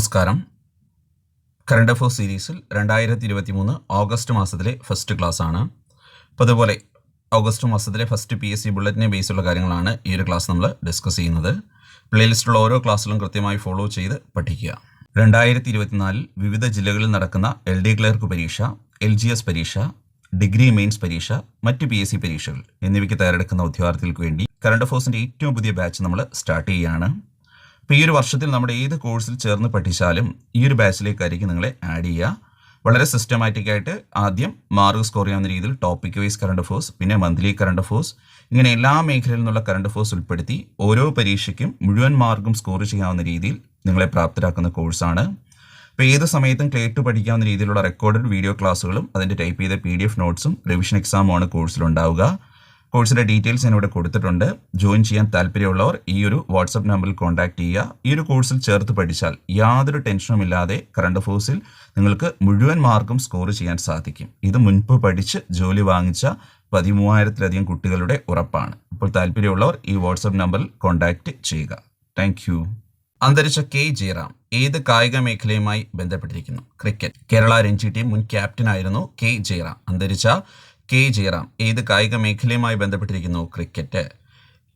നമസ്കാരം. Current affairs സീരീസിൽ രണ്ടായിരത്തി ഇരുപത്തി മൂന്ന് ഓഗസ്റ്റ് മാസത്തിലെ ഫസ്റ്റ് ക്ലാസ് ആണ്. അപ്പോൾ അതുപോലെ ഓഗസ്റ്റ് മാസത്തിലെ ഫസ്റ്റ് പി എസ് സി ബുള്ളറ്റിനെ ബേസുള്ള കാര്യങ്ങളാണ് ഈ ഒരു ക്ലാസ് നമ്മൾ ഡിസ്കസ് ചെയ്യുന്നത്. പ്ലേലിസ്റ്റുള്ള ഓരോ ക്ലാസ്സിലും കൃത്യമായി ഫോളോ ചെയ്ത് പഠിക്കുക. രണ്ടായിരത്തി ഇരുപത്തിനാലിൽ വിവിധ ജില്ലകളിൽ നടക്കുന്ന എൽ ഡി ക്ലർക്ക് പരീക്ഷ എൽ ജി എസ് പരീക്ഷ ഡിഗ്രി മെയിൻസ് പരീക്ഷ മറ്റ് പി എസ് സി പരീക്ഷകൾ എന്നിവയ്ക്ക് തയ്യാറെടുക്കുന്ന ഉദ്യോഗാർത്ഥികൾക്ക് വേണ്ടി കറണ്ട് അഫേഴ്സിന്റെ ഏറ്റവും പുതിയ ബാച്ച് നമ്മൾ സ്റ്റാർട്ട് ചെയ്യുകയാണ്. അപ്പോൾ ഈ ഒരു വർഷത്തിൽ നമ്മുടെ ഏത് കോഴ്സിൽ ചേർന്ന് പഠിച്ചാലും ഈ ഒരു ബാച്ചിലേക്കായിരിക്കും നിങ്ങളെ ആഡ് ചെയ്യുക. വളരെ സിസ്റ്റമാറ്റിക് ആയിട്ട് ആദ്യം മാർക്ക് സ്കോർ ചെയ്യാവുന്ന രീതിയിൽ ടോപ്പിക് വൈസ് കറണ്ട് അഫേഴ്സ് പിന്നെ മന്ത്ലി കറണ്ട് അഫേഴ്സ് ഇങ്ങനെ എല്ലാ മേഖലയിൽ നിന്നുള്ള കറണ്ട് അഫേഴ്സ് ഉൾപ്പെടുത്തി ഓരോ പരീക്ഷയ്ക്കും മുഴുവൻ മാർക്കും സ്കോർ ചെയ്യാവുന്ന രീതിയിൽ നിങ്ങളെ പ്രാപ്തരാക്കുന്ന കോഴ്സാണ് അപ്പോൾ ഏത് സമയത്തും കേട്ട് പഠിക്കാവുന്ന രീതിയിലുള്ള റെക്കോർഡഡ് വീഡിയോ ക്ലാസ്സുകളും അതിന്റെ ടൈപ്പ് ചെയ്ത പി ഡി എഫ് നോട്ട്സും റിവിഷൻ എക്സാമുമാണ് കോഴ്സിലുണ്ടാവുക കോഴ്സിന്റെ ഡീറ്റെയിൽസ് ഞാൻ ഇവിടെ കൊടുത്തിട്ടുണ്ട്. ജോയിൻ ചെയ്യാൻ താല്പര്യമുള്ളവർ ഈ ഒരു വാട്സപ്പ് നമ്പറിൽ കോൺടാക്ട് ചെയ്യുക. ഈ ഒരു കോഴ്സിൽ ചേർത്ത് പഠിച്ചാൽ യാതൊരു ടെൻഷനും ഇല്ലാതെ കറണ്ട് അഫേഴ്സിൽ നിങ്ങൾക്ക് മുഴുവൻ മാർക്കും സ്കോർ ചെയ്യാൻ സാധിക്കും. ഇത് മുൻപ് പഠിച്ച് ജോലി വാങ്ങിച്ച പതിമൂവായിരത്തിലധികം കുട്ടികളുടെ ഉറപ്പാണ്. അപ്പോൾ താല്പര്യമുള്ളവർ ഈ വാട്സപ്പ് നമ്പറിൽ കോൺടാക്ട് ചെയ്യുക. താങ്ക് യു അന്തരിച്ച കെ. ജയറാം ഏത് കായിക മേഖലയുമായി ബന്ധപ്പെട്ടിരിക്കുന്നു? ക്രിക്കറ്റ്. കേരള രഞ്ജി ടീം മുൻ ക്യാപ്റ്റനായിരുന്നു കെ. ജയറാം. അന്തരിച്ച കെ ജയറാം ഏത് കായിക മേഖലയുമായി ബന്ധപ്പെട്ടിരിക്കുന്നു ക്രിക്കറ്റ്.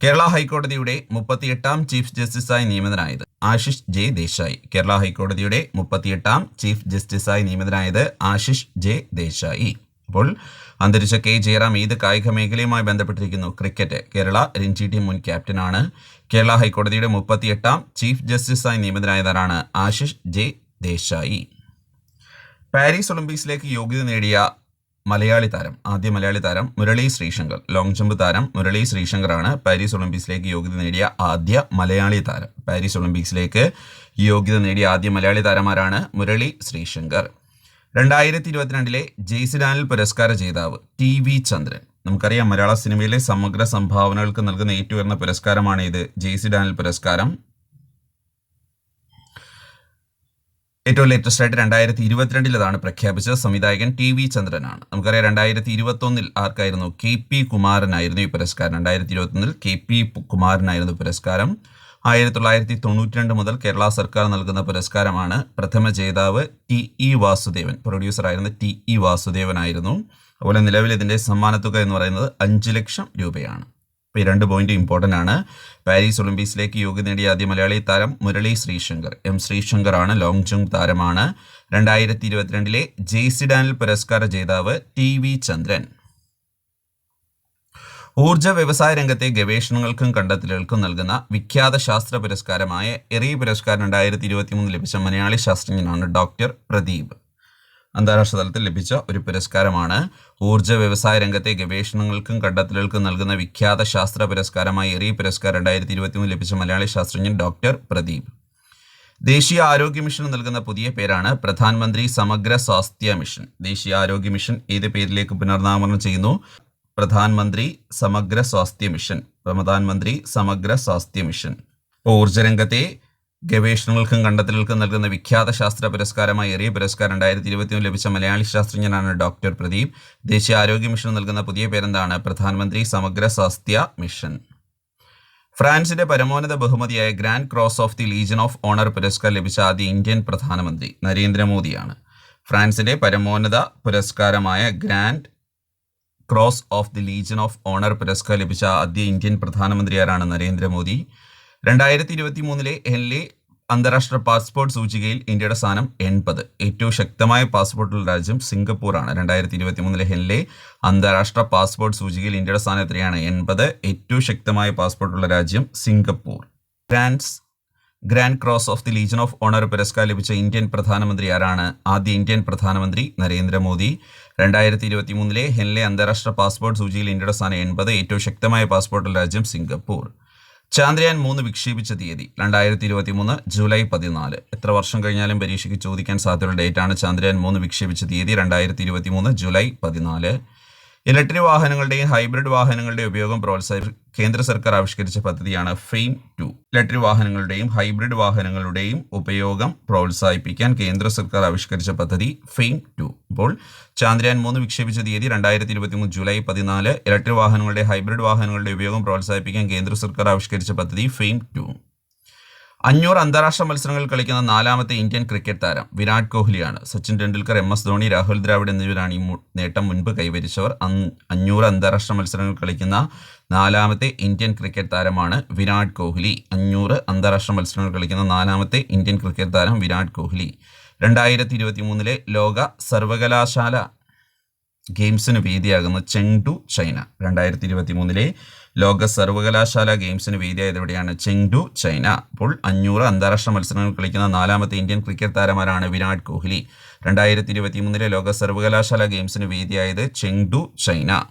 കേരള ഹൈക്കോടതിയുടെ മുപ്പത്തിയെട്ടാം ചീഫ് ജസ്റ്റിസായി നിയമിതനായത് ആശിഷ് ജെ ദേശായി. കേരള ഹൈക്കോടതിയുടെ മുപ്പത്തിയെട്ടാം ചീഫ് ജസ്റ്റിസായി നിയമിതനായത് ആശിഷ് ജെ ദേശായി. അപ്പോൾ അന്തരിച്ച കെ ജയറാം ഏത് കായിക മേഖലയുമായി ബന്ധപ്പെട്ടിരിക്കുന്നു ക്രിക്കറ്റ്? കേരള രഞ്ജി ടീം മുൻ ക്യാപ്റ്റനാണ് കേരള ഹൈക്കോടതിയുടെ മുപ്പത്തിയെട്ടാം ചീഫ് ജസ്റ്റിസായി നിയമിതനായതാരാണ് ആശിഷ് ജെ ദേശായി. പാരീസ് ഒളിമ്പിക്സിലേക്ക് യോഗ്യത നേടിയ മലയാളി താരം ആദ്യ മലയാളി താരം മുരളി ശ്രീശങ്കർ. ലോങ് ജമ്പ് താരം മുരളി ശ്രീശങ്കറാണ് പാരീസ് ഒളിമ്പിക്സിലേക്ക് യോഗ്യത നേടിയ ആദ്യ മലയാളി താരം. പാരീസ് ഒളിമ്പിക്സിലേക്ക് യോഗ്യത നേടിയ ആദ്യ മലയാളി താരമാരാണ് മുരളി ശ്രീശങ്കർ. രണ്ടായിരത്തി ഇരുപത്തിരണ്ടിലെ ജെയ്സിഡാനിൽ പുരസ്കാര ജേതാവ് ടി വി ചന്ദ്രൻ. നമുക്കറിയാം മലയാള സിനിമയിലെ സമഗ്ര സംഭാവനകൾക്ക് നൽകുന്ന ഏറ്റവും ഉയർന്ന പുരസ്കാരമാണ് ഇത് ജെയ്സിഡാനിൽ പുരസ്കാരം ഏറ്റവും ലേറ്റസ്റ്റ് ആയിട്ട് രണ്ടായിരത്തി ഇരുപത്തിരണ്ടിൽ അതാണ് പ്രഖ്യാപിച്ചത് സംവിധായകൻ ടി വി ചന്ദ്രനാണ്. നമുക്കറിയാം രണ്ടായിരത്തി ഇരുപത്തൊന്നിൽ ആർക്കായിരുന്നു കെ പി കുമാരനായിരുന്നു ഈ പുരസ്കാരം. രണ്ടായിരത്തി ഇരുപത്തൊന്നിൽ കെ പി കുമാരനായിരുന്നു പുരസ്കാരം. ആയിരത്തി തൊള്ളായിരത്തി തൊണ്ണൂറ്റി രണ്ട് മുതൽ കേരള സർക്കാർ നൽകുന്ന പുരസ്കാരമാണ് പ്രഥമ ജേതാവ് ടി ഇ വാസുദേവൻ. പ്രൊഡ്യൂസറായിരുന്ന ടി ഇ വാസുദേവനായിരുന്നു. അതുപോലെ നിലവിൽ ഇതിന്റെ സമ്മാനത്തുക എന്ന് പറയുന്നത് അഞ്ച് ലക്ഷം രൂപയാണ്. ഈ രണ്ട് പോയിന്റ് ഇമ്പോർട്ടന്റ് ആണ്. പാരീസ് ഒളിമ്പിക്സിലേക്ക് യോഗ്യത നേടിയ ആദ്യ മലയാളി താരം മുരളി ശ്രീശങ്കർ. എം ശ്രീശങ്കർ ആണ് ലോങ് ജമ്പ് താരമാണ്. രണ്ടായിരത്തി ഇരുപത്തിരണ്ടിലെ ജെയ്സിഡാനിൽ പുരസ്കാര ജേതാവ് ടി വി ചന്ദ്രൻ. ഊർജ വ്യവസായ രംഗത്തെ ഗവേഷണങ്ങൾക്കും കണ്ടെത്തലുകൾക്കും നൽകുന്ന വിഖ്യാത ശാസ്ത്ര പുരസ്കാരമായ എറി പുരസ്കാരം രണ്ടായിരത്തി ഇരുപത്തി മൂന്ന് ലഭിച്ച മലയാളി ശാസ്ത്രജ്ഞനാണ് ഡോക്ടർ പ്രദീപ്. അന്താരാഷ്ട്ര തലത്തിൽ ലഭിച്ച ഒരു പുരസ്കാരമാണ്. ഊർജ വ്യവസായ രംഗത്തെ ഗവേഷണങ്ങൾക്കും കണ്ടെത്തലുകൾക്കും നൽകുന്ന വിഖ്യാത ശാസ്ത്ര പുരസ്കാരമായ എറി പുരസ്കാരം രണ്ടായിരത്തി ഇരുപത്തി മൂന്ന് ലഭിച്ച മലയാളി ശാസ്ത്രജ്ഞൻ ഡോക്ടർ പ്രദീപ്. ദേശീയ ആരോഗ്യ മിഷൻ നൽകുന്ന പുതിയ പേരാണ് പ്രധാനമന്ത്രി സമഗ്ര സ്വാസ്ഥ്യ മിഷൻ. ദേശീയ ആരോഗ്യ മിഷൻ ഏത് പേരിലേക്ക് പുനർനാമകരണം ചെയ്യുന്നു? പ്രധാനമന്ത്രി സമഗ്ര സ്വാസ്ഥ്യ മിഷൻ. പ്രധാനമന്ത്രി സമഗ്ര സ്വാസ്ഥ്യ മിഷൻ. ഊർജരംഗത്തെ ഗവേഷണങ്ങൾക്കും കണ്ടെത്തലുകൾക്കും നൽകുന്ന വിഖ്യാത ശാസ്ത്ര പുരസ്കാരമായി എറിയ പുരസ്കാരം രണ്ടായിരത്തി ഇരുപത്തിയൊന്ന് ലഭിച്ച മലയാളി ശാസ്ത്രജ്ഞനാണ് ഡോക്ടർ പ്രദീപ്. ദേശീയ ആരോഗ്യ മിഷൻ നൽകുന്ന പുതിയ പേരെന്താണ്? പ്രധാനമന്ത്രി സമഗ്ര സ്വാസ്ഥ്യ മിഷൻ. ഫ്രാൻസിന്റെ പരമോന്നത ബഹുമതിയായ Grand Cross of the Legion of Honour പുരസ്കാരം ലഭിച്ച ആദ്യ ഇന്ത്യൻ പ്രധാനമന്ത്രി നരേന്ദ്രമോദിയാണ്. ഫ്രാൻസിന്റെ പരമോന്നത പുരസ്കാരമായ Grand Cross of the Legion of Honour പുരസ്കാരം ലഭിച്ച ആദ്യ ഇന്ത്യൻ പ്രധാനമന്ത്രി ആരാണ് നരേന്ദ്രമോദി. രണ്ടായിരത്തി ഇരുപത്തി മൂന്നിലെ ഹെൻലി അന്താരാഷ്ട്ര പാസ്പോർട്ട് സൂചികയിൽ ഇന്ത്യയുടെ സ്ഥാനം എൺപത്. ഏറ്റവും ശക്തമായ പാസ്പോർട്ടുള്ള രാജ്യം സിംഗപ്പൂർ ആണ് രണ്ടായിരത്തി ഇരുപത്തി മൂന്നിലെ ഹെൻലെ അന്താരാഷ്ട്ര പാസ്പോർട്ട് സൂചികയിൽ ഇന്ത്യയുടെ സ്ഥാനം എത്രയാണ്? എൺപത്. ഏറ്റവും ശക്തമായ പാസ്പോർട്ടുള്ള രാജ്യം Singapore. France Grand Cross of the Legion of Honour പുരസ്കാരം ലഭിച്ച ഇന്ത്യൻ പ്രധാനമന്ത്രി ആരാണ്? ആദ്യ ഇന്ത്യൻ പ്രധാനമന്ത്രി നരേന്ദ്രമോദി. രണ്ടായിരത്തി ഇരുപത്തി മൂന്നിലെ ഹെൻലെ അന്താരാഷ്ട്ര പാസ്പോർട്ട് സൂചികയിൽ ഇന്ത്യയുടെ സ്ഥാനം എൺപത്. ഏറ്റവും ശക്തമായ പാസ്പോർട്ടുള്ള രാജ്യം സിംഗപ്പൂർ. ചാന്ദ്രയാൻ മൂന്ന് വിക്ഷേപിച്ച തീയതി രണ്ടായിരത്തി ഇരുപത്തി മൂന്ന് ജൂലൈ പതിനാല്. എത്ര വർഷം കഴിഞ്ഞാലും പരീക്ഷയ്ക്ക് ചോദിക്കാൻ സാധ്യതയുള്ള ഡേറ്റാണ് ചാന്ദ്രയാൻ മൂന്ന് വിക്ഷേപിച്ച തീയതി രണ്ടായിരത്തി ഇരുപത്തി മൂന്ന് ജൂലൈ പതിനാല്. ഇലക്ട്രിക് വാഹനങ്ങളുടെയും ഹൈബ്രിഡ് വാഹനങ്ങളുടെയും ഉപയോഗം പ്രോത്സാഹി കേന്ദ്ര സർക്കാർ ആവിഷ്കരിച്ച പദ്ധതിയാണ് ഫെയിം ടു. ഇലക്ട്രിക് വാഹനങ്ങളുടെയും ഹൈബ്രിഡ് വാഹനങ്ങളുടെയും ഉപയോഗം പ്രോത്സാഹിപ്പിക്കാൻ കേന്ദ്ര സർക്കാർ ആവിഷ്കരിച്ച പദ്ധതി ഫെയിം ടു. ഇപ്പോൾ ചാന്ദ്രയാൻ മൂന്ന് വിക്ഷേപിച്ച തീയതി രണ്ടായിരത്തി ഇരുപത്തി മൂന്ന് ജൂലൈ പതിനാല് ഇലക്ട്രിക് വാഹനങ്ങളുടെ ഹൈബ്രിഡ് വാഹനങ്ങളുടെ ഉപയോഗം പ്രോത്സാഹിപ്പിക്കാൻ കേന്ദ്ര സർക്കാർ ആവിഷ്കരിച്ച പദ്ധതി ഫെയിം ടു. അഞ്ഞൂറ് അന്താരാഷ്ട്ര മത്സരങ്ങൾ കളിക്കുന്ന നാലാമത്തെ ഇന്ത്യൻ ക്രിക്കറ്റ് താരം വിരാട് കോഹ്ലിയാണ്. സച്ചിൻ ടെണ്ടുൽക്കർ എം എസ് ധോണി രാഹുൽ ദ്രാവിഡ് എന്നിവരാണ് ഈ നേട്ടം മുൻപ് കൈവരിച്ചവർ. അഞ്ഞൂറ് അന്താരാഷ്ട്ര മത്സരങ്ങൾ കളിക്കുന്ന നാലാമത്തെ ഇന്ത്യൻ ക്രിക്കറ്റ് താരമാണ് വിരാട് കോഹ്ലി. അഞ്ഞൂറ് അന്താരാഷ്ട്ര മത്സരങ്ങൾ കളിക്കുന്ന നാലാമത്തെ ഇന്ത്യൻ ക്രിക്കറ്റ് താരം വിരാട് കോഹ്ലി. രണ്ടായിരത്തി ഇരുപത്തി മൂന്നിലെ ലോക സർവകലാശാല ഗെയിംസിന് വേദിയാകുന്ന ചെങ്ഡു ചൈന. രണ്ടായിരത്തി ഇരുപത്തി മൂന്നിലെ ലോക സർവകലാശാല ഗെയിംസിന് വേദിയായത് എവിടെയാണ്? Chengdu China. അപ്പോൾ അഞ്ഞൂറ് അന്താരാഷ്ട്ര മത്സരങ്ങൾ കളിക്കുന്ന നാലാമത്തെ ഇന്ത്യൻ ക്രിക്കറ്റ് താരമാരാണ് വിരാട് കോഹ്ലി. രണ്ടായിരത്തി ഇരുപത്തി മൂന്നിലെ ലോക സർവകലാശാല ഗെയിംസിന് വേദിയായത് ചെങ്ഡു ചൈന.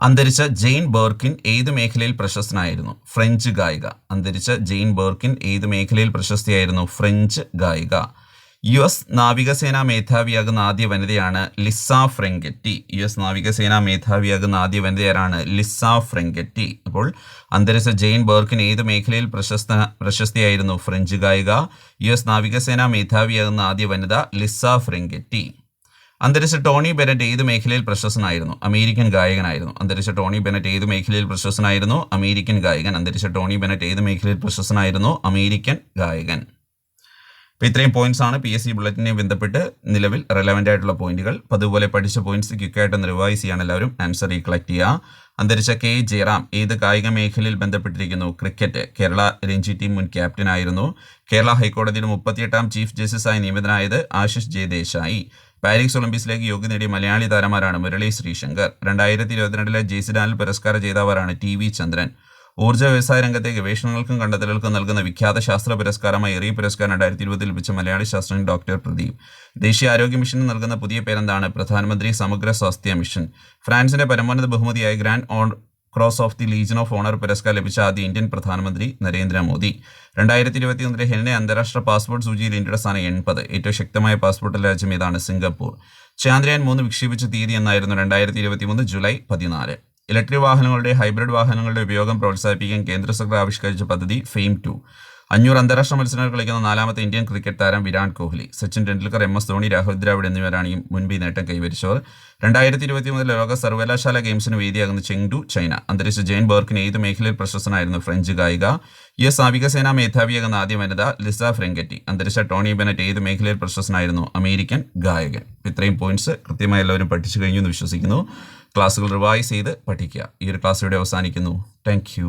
അന്തരിച്ച ജെയിൻ ബേർക്കിൻ ഏത് മേഖലയിൽ പ്രശസ്തനായിരുന്നു? ഫ്രഞ്ച് ഗായിക. അന്തരിച്ച ജെയിൻ ബേർക്കിൻ ഏത് മേഖലയിൽ പ്രശസ്തിയായിരുന്നു? ഫ്രഞ്ച് ഗായിക. യു എസ് നാവികസേനാ മേധാവിയാകുന്ന ആദ്യ വനിതയാണ് ലിസ ഫ്രെങ്കറ്റി. യു എസ് നാവികസേനാ മേധാവിയാകുന്ന ആദ്യ വനിതയാരാണ് ലിസ ഫ്രെങ്കറ്റി. അപ്പോൾ അന്തരിച്ച ജെയിൻ ബർക്കിന് ഏത് മേഖലയിൽ പ്രശസ്ത പ്രശസ്തിയായിരുന്നു ഫ്രഞ്ച് ഗായിക? യു എസ് നാവികസേനാ മേധാവിയാകുന്ന ആദ്യ വനിത ലിസ ഫ്രെങ്കറ്റി. അന്തരിച്ച ടോണി ബെനറ്റ് ഏത് മേഖലയിൽ പ്രശസ്തനായിരുന്നു? അമേരിക്കൻ ഗായകനായിരുന്നു. അന്തരിച്ച ടോണി ബെനറ്റ് ഏത് മേഖലയിൽ പ്രശസ്തനായിരുന്നു? അമേരിക്കൻ ഗായകൻ. അന്തരിച്ച ടോണി ബെനറ്റ് ഏത് മേഖലയിൽ പ്രശസ്തനായിരുന്നു? അമേരിക്കൻ ഗായകൻ. അപ്പോൾ ഇത്രയും പോയിന്റ്സ് ആണ് പി എസ് സി ബുള്ളറ്റിനെ ബന്ധപ്പെട്ട് നിലവിൽ റെലവന്റ് ആയിട്ടുള്ള പോയിന്റുകൾ അപ്പോൾ അതുപോലെ പഠിച്ച പോയിന്റ്സ് ക്വിക്കായിട്ട് റിവൈസ് ചെയ്യാൻ എല്ലാവരും ആൻസർ റീകളക്ട് ചെയ്യുക. അന്തരിച്ച കെ ജയറാം ഏത് കായിക മേഖലയിൽ ബന്ധപ്പെട്ടിരിക്കുന്നു? ക്രിക്കറ്റ് കേരള രഞ്ജി ടീം മുൻ ക്യാപ്റ്റൻ ആയിരുന്നു. കേരള ഹൈക്കോടതിയുടെ മുപ്പത്തിയെട്ടാം ചീഫ് ജസ്റ്റിസായി നിയമിതനായത് ആശിഷ് ജെ ദേശായി പാരീസ് ഒളിമ്പിക്സിലേക്ക് യോഗ്യ നേടിയ മലയാളി താരമാരാണ് മുരളി ശ്രീശങ്കർ. രണ്ടായിരത്തി ഇരുപത്തിരണ്ടിലെ ജെയ്സിഡാനിൽ പുരസ്കാര ജേതാവാരാണ് ടി വി ചന്ദ്രൻ. ഊർജ വ്യവസായ രംഗത്തെ ഗവേഷണങ്ങൾക്കും കണ്ടെത്തലുകൾക്കും നൽകുന്ന വിഖ്യാത ശാസ്ത്ര പുരസ്കാരമായ എറിയ പുരസ്കാരം രണ്ടായിരത്തി ഇരുപതിൽ ലഭിച്ച മലയാളി ശാസ്ത്രജ്ഞൻ ഡോക്ടർ പ്രദീപ്. ദേശീയ ആരോഗ്യ മിഷന് നൽകുന്ന പുതിയ പേരെന്താണ്? പ്രധാനമന്ത്രി സമഗ്ര സ്വാസ്ഥ്യ മിഷൻ. ഫ്രാൻസിന്റെ പരമോന്നത ബഹുമതിയായ Grand on Cross of the Legion of Honour പുരസ്കാരം ലഭിച്ച ആദ്യ ഇന്ത്യൻ പ്രധാനമന്ത്രി നരേന്ദ്രമോദി രണ്ടായിരത്തി ഇരുപത്തിയൊന്നിലെ ഹെലിനെ അന്താരാഷ്ട്ര പാസ്പോർട്ട് സൂചിയിൽ ഇന്ത്യയുടെ സ്ഥാനം എൺപത്. ഏറ്റവും ശക്തമായ പാസ്പോർട്ട് രാജ്യം ഏതാണ്? സിംഗപ്പൂർ. ചാന്ദ്രയാൻ മൂന്ന് വിക്ഷേപിച്ച തീയതി എന്നായിരുന്നു രണ്ടായിരത്തി ഇരുപത്തി മൂന്ന് ജൂലൈ പതിനാല്. ഇലക്ട്രിക് വാഹനങ്ങളുടെ ഹൈബ്രിഡ് വാഹനങ്ങളുടെ ഉപയോഗം പ്രോത്സാഹിപ്പിക്കാൻ കേന്ദ്ര സർക്കാർ ആവിഷ്കരിച്ച പദ്ധതി ഫെയിം ടു. അഞ്ഞൂറ് അന്താരാഷ്ട്ര മത്സരങ്ങൾ കളിക്കുന്ന നാലാമത്തെ ഇന്ത്യൻ ക്രിക്കറ്റ് താരം വിരാട് കോഹ്ലി സച്ചിൻ ടെണ്ടുൽക്കർ എം എസ് ധോണി രാഹുൽ ദ്രാവിഡ് എന്നിവരാണ് ഈ മുൻപ് ഈ നേട്ടം കൈവരിച്ചവർ. രണ്ടായിരത്തി ഇരുപത്തി മൂന്നിൽ ലോക സർവകലാശാല ഗെയിംസിന് വേദിയാകുന്ന ചെങ്ഡു ചൈന. അന്തരിച്ച ജെയിൻ ബേർക്കിന് ഏത് മേഖലയിൽ പ്രശസ്തനായിരുന്നു ഫ്രഞ്ച് ഗായിക? എസ് നാവികസേനാ മേധാവിയാകുന്ന ആദ്യ വനിത ലിസ ഫ്രെങ്കറ്റി. അന്തരിച്ച ടോണി ബെനറ്റ് ഏത് മേഖലയിൽ പ്രശസ്തനായിരുന്നു? അമേരിക്കൻ ഗായകൻ. ഇത്രയും പോയിന്റ്സ് കൃത്യമായി എല്ലാവരും പഠിച്ചു കഴിഞ്ഞു എന്ന് വിശ്വസിക്കുന്നു. ക്ലാസ്സുകൾ റിവൈസ് ചെയ്ത് പഠിക്കുക. ഈ ഒരു ക്ലാസ് ഇവിടെ അവസാനിക്കുന്നു. താങ്ക്